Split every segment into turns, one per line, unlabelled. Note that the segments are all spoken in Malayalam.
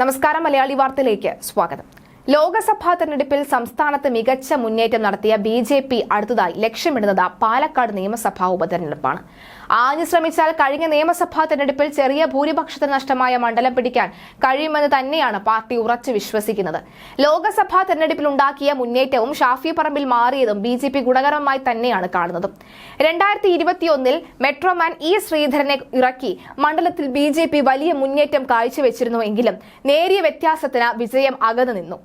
നമസ്കാരം മലയാളി വാർത്തയിലേക്ക് സ്വാഗതം. ലോക്സഭാ തെരഞ്ഞെടുപ്പിൽ സംസ്ഥാനത്ത് മികച്ച മുന്നേറ്റം നടത്തിയ ബി ജെ പി അടുത്തതായി ലക്ഷ്യമിടുന്നത് പാലക്കാട് നിയമസഭാ ഉപതെരഞ്ഞെടുപ്പാണ്. ആഞ്ഞു ശ്രമിച്ചാൽ കഴിഞ്ഞ നിയമസഭാ തെരഞ്ഞെടുപ്പിൽ ചെറിയ ഭൂരിപക്ഷത്തിന് നഷ്ടമായ മണ്ഡലം പിടിക്കാൻ കഴിയുമെന്ന് തന്നെയാണ് പാർട്ടി ഉറച്ചു വിശ്വസിക്കുന്നത്. ലോക്സഭാ തെരഞ്ഞെടുപ്പിൽ ഉണ്ടാക്കിയ മുന്നേറ്റവും ഷാഫി പറമ്പിൽ മാറിയതും ബി ജെ പി ഗുണകരമായി തന്നെയാണ് കാണുന്നത്. രണ്ടായിരത്തി ഇരുപത്തിയൊന്നിൽ മെട്രോമാൻ ഇ ശ്രീധരനെ ഇറക്കി മണ്ഡലത്തിൽ ബി വലിയ മുന്നേറ്റം കാഴ്ചവെച്ചിരുന്നുവെങ്കിലും നേരിയ വ്യത്യാസത്തിന് വിജയം അകന്നു നിന്നു.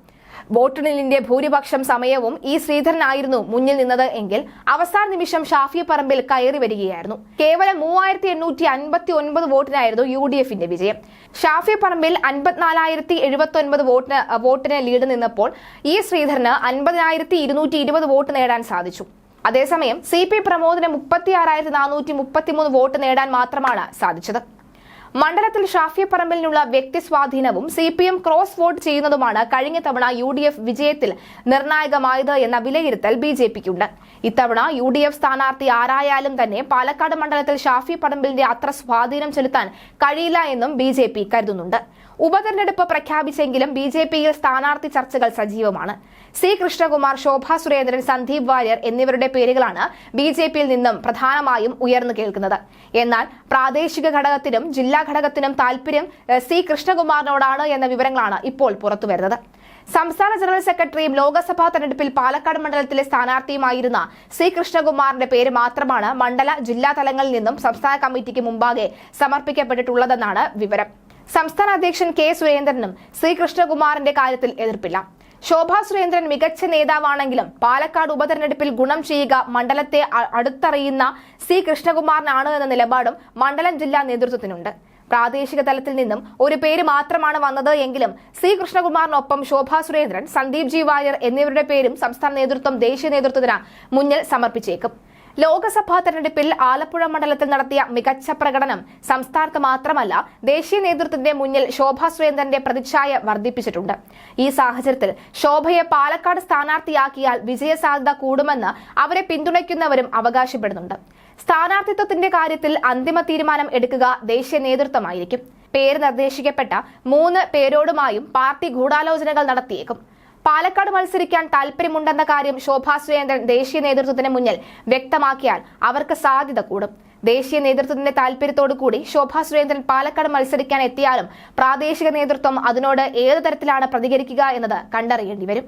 വോട്ടെണ്ണലിന്റെ ഭൂരിപക്ഷം സമയവും ഇ ശ്രീധരനായിരുന്നു മുന്നിൽ നിന്നത് എങ്കിൽ അവസാന നിമിഷം ഷാഫി പറമ്പിൽ കയറി വരികയായിരുന്നു. കേവലം മൂവായിരത്തി എണ്ണൂറ്റി അൻപത്തി ഒൻപത് വോട്ടിനായിരുന്നു യു ഡി എഫിന്റെ വിജയം. ഷാഫി പറമ്പിൽ അൻപത്തിനാലായിരത്തി എഴുപത്തി ഒൻപത് വോട്ടിന് വോട്ടിന് ലീഡ് നിന്നപ്പോൾ ഇ ശ്രീധരന് അൻപതിനായിരത്തി ഇരുന്നൂറ്റി ഇരുപത് വോട്ട് നേടാൻ സാധിച്ചു. അതേസമയം സി പി പ്രമോദിന് മുപ്പത്തി ആറായിരത്തി നാനൂറ്റി മുപ്പത്തിമൂന്ന് വോട്ട് നേടാൻ മാത്രമാണ് സാധിച്ചത്. മണ്ഡലത്തിൽ ഷാഫി പറമ്പലിനുള്ള വ്യക്തി സ്വാധീനവും C P M cross vote ചെയ്യുന്നതുമാണ് കഴിഞ്ഞ തവണ യു ഡി എഫ് വിജയത്തിൽ നിർണായകമായത് എന്ന വിലയിരുത്തൽ ബി ജെ പിക്കുണ്ട് ഇത്തവണ യു ഡി എഫ് സ്ഥാനാർത്ഥി ആരായാലും തന്നെ പാലക്കാട് മണ്ഡലത്തിൽ ഷാഫി പറമ്പലിന്റെ അത്ര സ്വാധീനം ചെലുത്താൻ കഴിയില്ല എന്നും ബി ജെ പി കരുതുന്നുണ്ട്. ഉപതെരഞ്ഞെടുപ്പ് പ്രഖ്യാപിച്ചെങ്കിലും ബി ജെ പിയിൽ സ്ഥാനാർത്ഥി ചർച്ചകൾ സജീവമാണ്. സി കൃഷ്ണകുമാർ ശോഭാ സുരേന്ദ്രൻ സന്ദീപ് വാര്യർ എന്നിവരുടെ പേരുകളാണ് ബി ജെ പിയിൽ നിന്നും പ്രധാനമായും ഉയർന്നു കേൾക്കുന്നത്. എന്നാൽ പ്രാദേശിക ഘടകത്തിനും ജില്ലാ ഘടകത്തിനും താൽപര്യം സി കൃഷ്ണകുമാറിനോടാണ് എന്ന വിവരങ്ങളാണ് ഇപ്പോൾ പുറത്തുവരുന്നത് സംസ്ഥാന ജനറൽ സെക്രട്ടറിയും ലോക്സഭാ തെരഞ്ഞെടുപ്പിൽ പാലക്കാട് മണ്ഡലത്തിലെ സ്ഥാനാർത്ഥിയുമായിരുന്ന സി കൃഷ്ണകുമാറിന്റെ പേര് മാത്രമാണ് മണ്ഡല ജില്ലാ തലങ്ങളിൽ നിന്നും സംസ്ഥാന കമ്മിറ്റിക്ക് മുമ്പാകെ സമർപ്പിക്കപ്പെട്ടിട്ടുള്ളതെന്നാണ് വിവരം. സംസ്ഥാന അധ്യക്ഷൻ കെ സുരേന്ദ്രനും സി കൃഷ്ണകുമാറിന്റെ കാര്യത്തിൽ എതിർപ്പില്ല. ശോഭാ സുരേന്ദ്രൻ മികച്ച നേതാവാണെങ്കിലും പാലക്കാട് ഉപതെരഞ്ഞെടുപ്പിൽ ഗുണം ചെയ്യുക മണ്ഡലത്തെ അടുത്തറിയുന്ന സി കൃഷ്ണകുമാറിനാണ് എന്ന നിലപാടും മണ്ഡലം ജില്ലാ നേതൃത്വത്തിനുണ്ട്. പ്രാദേശിക തലത്തിൽ നിന്നും ഒരു പേര് മാത്രമാണ് വന്നത് എങ്കിലും സി കൃഷ്ണകുമാറിനൊപ്പം ശോഭാ സുരേന്ദ്രൻ സന്ദീപ് ജി വാര്യർ എന്നിവരുടെ പേരും സംസ്ഥാന നേതൃത്വം ദേശീയ നേതൃത്വത്തിന് മുന്നിൽ സമർപ്പിച്ചേക്കും. ലോക്സഭാ തെരഞ്ഞെടുപ്പിൽ ആലപ്പുഴ മണ്ഡലത്തിൽ നടത്തിയ മികച്ച പ്രകടനം സംസ്ഥാനത്ത് മാത്രമല്ല ദേശീയ നേതൃത്വത്തിന്റെ മുന്നിൽ ശോഭാ സുരേന്ദ്രന്റെ പ്രതിച്ഛായ വർദ്ധിപ്പിച്ചിട്ടുണ്ട്. ഈ സാഹചര്യത്തിൽ ശോഭയെ പാലക്കാട് സ്ഥാനാർത്ഥിയാക്കിയാൽ വിജയസാധ്യത കൂടുമെന്ന് അവരെ പിന്തുണയ്ക്കുന്നവരും അവകാശപ്പെടുന്നുണ്ട്. സ്ഥാനാർത്ഥിത്വത്തിന്റെ കാര്യത്തിൽ അന്തിമ തീരുമാനം എടുക്കുക ദേശീയ നേതൃത്വമായിരിക്കും. പേര് നിർദ്ദേശിക്കപ്പെട്ട മൂന്ന് പേരോടുമായും പാർട്ടി ഗൂഢാലോചനകൾ നടത്തിയേക്കും. പാലക്കാട് മത്സരിക്കാൻ താല്പര്യമുണ്ടെന്ന കാര്യം ശോഭാ സുരേന്ദ്രൻ ദേശീയ നേതൃത്വത്തിന് മുന്നിൽ വ്യക്തമാക്കിയാൽ അവർക്ക് സാധ്യത കൂടും. ദേശീയ നേതൃത്വത്തിന്റെ താല്പര്യത്തോടു കൂടി ശോഭാ സുരേന്ദ്രൻ പാലക്കാട് മത്സരിക്കാൻ എത്തിയാലും പ്രാദേശിക നേതൃത്വം അതിനോട് ഏത് തരത്തിലാണ് പ്രതികരിക്കുക എന്നത് കണ്ടറിയേണ്ടി വരും.